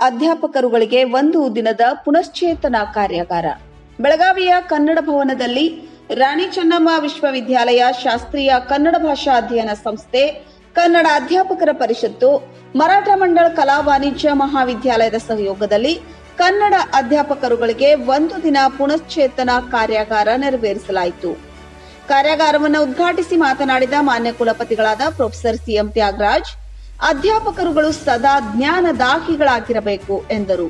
ಅಧ್ಯಾಪಕರುಗಳಿಗೆ ಒಂದು ದಿನದ ಪುನಶ್ಚೇತನ ಕಾರ್ಯಾಗಾರ. ಬೆಳಗಾವಿಯ ಕನ್ನಡ ಭವನದಲ್ಲಿ ರಾಣಿ ಚೆನ್ನಮ್ಮ ವಿಶ್ವವಿದ್ಯಾಲಯ ಶಾಸ್ತ್ರೀಯ ಕನ್ನಡ ಭಾಷಾ ಅಧ್ಯಯನ ಸಂಸ್ಥೆ, ಕನ್ನಡ ಅಧ್ಯಾಪಕರ ಪರಿಷತ್ತು, ಮರಾಠ ಮಂಡಳ ಕಲಾ ವಾಣಿಜ್ಯ ಮಹಾವಿದ್ಯಾಲಯದ ಸಹಯೋಗದಲ್ಲಿ ಕನ್ನಡ ಅಧ್ಯಾಪಕರುಗಳಿಗೆ ಒಂದು ದಿನ ಪುನಶ್ಚೇತನ ಕಾರ್ಯಾಗಾರ ನೆರವೇರಿಸಲಾಯಿತು. ಕಾರ್ಯಾಗಾರವನ್ನು ಉದ್ಘಾಟಿಸಿ ಮಾತನಾಡಿದ ಮಾನ್ಯ ಕುಲಪತಿಗಳಾದ ಪ್ರೊಫೆಸರ್ ಸಿಎಂ ತ್ಯಾಗರಾಜ್ ಅಧ್ಯಾಪಕರುಗಳು ಸದಾ ಜ್ಞಾನದಾಹಿಗಳಾಗಿರಬೇಕು ಎಂದರು.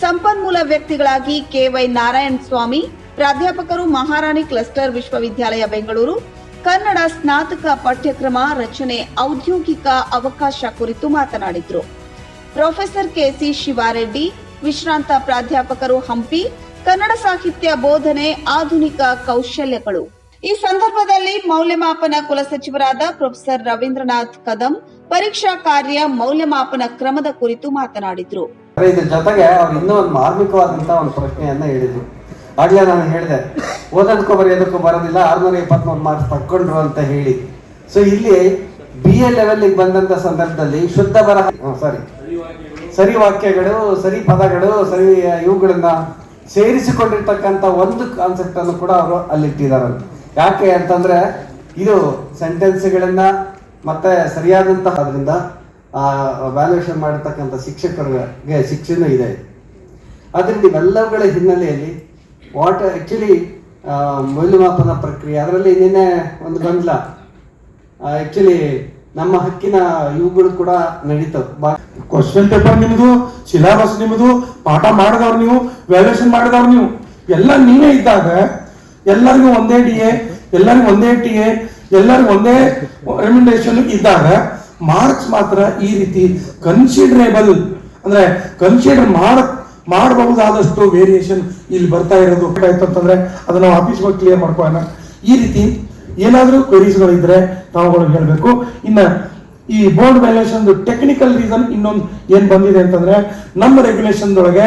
ಸಂಪನ್ಮೂಲ ವ್ಯಕ್ತಿಗಳಾಗಿ ಕೆವೈ ನಾರಾಯಣ ಸ್ವಾಮಿ, ಪ್ರಾಧ್ಯಾಪಕರು ಮಹಾರಾಣಿ ಕ್ಲಸ್ಟರ್ ವಿಶ್ವವಿದ್ಯಾಲಯ ಬೆಂಗಳೂರು, ಕನ್ನಡ ಸ್ನಾತಕ ಪಠ್ಯಕ್ರಮ ರಚನೆ ಔದ್ಯೋಗಿಕ ಅವಕಾಶ ಕುರಿತು ಮಾತನಾಡಿದರು. ಪ್ರೊಫೆಸರ್ ಕೆಸಿ ಶಿವಾರೆಡ್ಡಿ, ವಿಶ್ರಾಂತ ಪ್ರಾಧ್ಯಾಪಕರು ಹಂಪಿ, ಕನ್ನಡ ಸಾಹಿತ್ಯ ಬೋಧನೆ ಆಧುನಿಕ ಕೌಶಲ್ಯಗಳು. ಈ ಸಂದರ್ಭದಲ್ಲಿ ಮೌಲ್ಯಮಾಪನ ಕುಲಸಚಿವರಾದ ಪ್ರೊಫೆಸರ್ ರವೀಂದ್ರನಾಥ್ ಕದಂ ಪರೀಕ್ಷಾ ಕಾರ್ಯ ಮೌಲ್ಯಮಾಪನ ಕ್ರಮದ ಕುರಿತು ಮಾತನಾಡಿದ್ರು. ಇದ್ರ ಜೊತೆಗೆ ಅವ್ರು ಇನ್ನೂ ಒಂದು ಮಾರ್ಮಿಕವಾದಂತ ಒಂದು ಪ್ರಶ್ನೆಯನ್ನ ಹೇಳಿದ್ರು. ಆಗ್ಲೇ ನಾನು ಹೇಳಿದೆ, ಓದೋದಕ್ಕೂ ಬರೆಯೋದಕ್ಕೂ ಬರೋದಿಲ್ಲ, ಆರ್ನೂರ ಇಪ್ಪತ್ಮೂರು ಮಾರ್ಕ್ಸ್ ತಕ್ಕೊಂಡ್ರು ಅಂತ ಹೇಳಿ. ಸೊ ಇಲ್ಲಿ ಬಿ ಎ ಲೆವೆಲ್ಗೆ ಬಂದಂತ ಸಂದರ್ಭದಲ್ಲಿ ಶುದ್ಧ ಬರಹ ಸಾರಿ ಸರಿ ವಾಕ್ಯಗಳು, ಸರಿ ಪದಗಳು, ಸರಿ ಇವುಗಳನ್ನ ಸೇರಿಸಿಕೊಂಡಿರ್ತಕ್ಕಂಥ ಒಂದು ಕಾನ್ಸೆಪ್ಟ್ ಅನ್ನು ಕೂಡ ಅವರು ಅಲ್ಲಿಟ್ಟಿದ್ದಾರೆ ಯಾಕೆ ಅಂತಂದ್ರೆ ಇದು ಸೆಂಟೆನ್ಸ್ಗಳನ್ನ ಮತ್ತೆ ಸರಿಯಾದಂತಹ ಅದರಿಂದ ವ್ಯಾಲ್ಯೂಷನ್ ಮಾಡಿರ್ತಕ್ಕಂಥ ಶಿಕ್ಷಕರಿಗೆ ಶಿಕ್ಷೆನೂ ಇದೆ. ಅದರಿಂದ ಇವೆಲ್ಲವುಗಳ ಹಿನ್ನೆಲೆಯಲ್ಲಿ ವಾಟ್ ಆಕ್ಚುಲಿ ಮೌಲ್ಯಮಾಪನ ಪ್ರಕ್ರಿಯೆ, ಅದರಲ್ಲಿ ನಿನ್ನೆ ಒಂದು ಗೊಂದಲ. ಆಕ್ಚುಲಿ ನಮ್ಮ ಹಕ್ಕಿನ ಇವುಗಳು ಕೂಡ ನಡೀತವೆ ಕ್ವಶನ್ ಪೇಪರ್ ನಿಮ್ದು ಸಿಲೆಬಸ್ ನಿಮ್ದು, ಪಾಠ ಮಾಡಿದವ್ರು ನೀವು ವ್ಯಾಲ್ಯೂಷನ್ ಮಾಡಿದವ್ರು ನೀವು, ಎಲ್ಲ ನೀವೇ ಇದ್ದಾಗ ಎಲ್ಲರಿಗೂ ಒಂದೇ ಡಿ ಎ ಎಲ್ಲರಿಗೂ ಒಂದೇ ಟಿ ಎ ಎಲ್ಲರಿಗೂ ಒಂದೇ ರೆಮ್ಯುನರೇಷನ್ ಇದ್ದಾಗ ಮಾರ್ಕ್ಸ್ ಮಾತ್ರ ಈ ರೀತಿ ಕನ್ಸಿಡರೇಬಲ್ ಅಂದ್ರೆ ಕನ್ಸಿಡರ್ ಮಾಡ, ಮಾಡಬಹುದಾದಷ್ಟು ವೇರಿಯೇಷನ್ ಇಲ್ಲಿ ಬರ್ತಾ ಇರೋದು. ಆಯ್ತು ಅಂತಂದ್ರೆ ಅದನ್ನ ನಾವು ಆಫೀಸ್ ಹೋಗಿ ಕ್ಲಿಯರ್ ಮಾಡ್ಕೊಳ್ಳೋಣ ಈ ರೀತಿ ಏನಾದರೂ ಕ್ವೆರೀಸ್ಗಳಿದ್ರೆ ನಾವುಗಳು ಹೇಳಬೇಕು. ಇನ್ನ ಈ ಬೋರ್ಡ್ ವ್ಯಾಲ್ಯೂಷನ್ ಟೆಕ್ನಿಕಲ್ ರೀಸನ್ ಇನ್ನೊಂದು ಏನ್ ಬಂದಿದೆ ಅಂತಂದ್ರೆ ನಮ್ಮ ರೆಗ್ಯುಲೇಷನ್ ಒಳಗೆ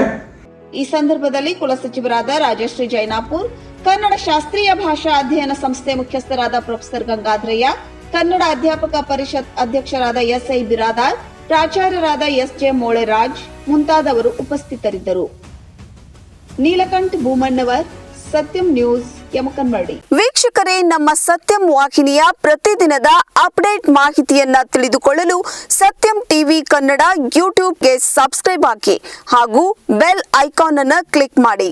ಈ ಸಂದರ್ಭದಲ್ಲಿ ಕುಲಸಚಿವರಾದ ರಾಜಶ್ರೀ ಜೈನಾಪುರ್ ಕನ್ನಡ ಶಾಸ್ತ್ರೀಯ ಭಾಷಾ ಅಧ್ಯಯನ ಸಂಸ್ಥೆ ಮುಖ್ಯಸ್ಥರಾದ ಪ್ರೊಫೆಸರ್ ಗಂಗಾಧರಯ್ಯ, ಕನ್ನಡ ಅಧ್ಯಾಪಕ ಪರಿಷತ್ ಅಧ್ಯಕ್ಷರಾದ ಎಸ್ ಐ ಬಿರಾದಾರ್, ಪ್ರಾಚಾರ್ಯರಾದ ಎಸ್ ಜೆ ಮೋಳೆರಾಜ್ ಮುಂತಾದವರು ಉಪಸ್ಥಿತರಿದ್ದರು. ನೀಲಕಂಠ್ ಭೂಮಣ್ಣವರ್, ಸತ್ಯಂ ನ್ಯೂಸ್ ಯಮಕನ್ಮಡಿ ವೀಕ್ಷಕರೇ, ನಮ್ಮ ಸತ್ಯಂ ವಾಹಿನಿಯ ಪ್ರತಿದಿನದ ಅಪ್ಡೇಟ್ ಮಾಹಿತಿಯನ್ನ ತಿಳಿದುಕೊಳ್ಳಲು ಸತ್ಯಂ ಟಿವಿ ಕನ್ನಡ ಯೂಟ್ಯೂಬ್ಗೆ ಸಬ್ಸ್ಕ್ರೈಬ್ ಹಾಕಿ ಹಾಗೂ ಬೆಲ್ ಐಕಾನ್ ಅನ್ನು ಕ್ಲಿಕ್ ಮಾಡಿ.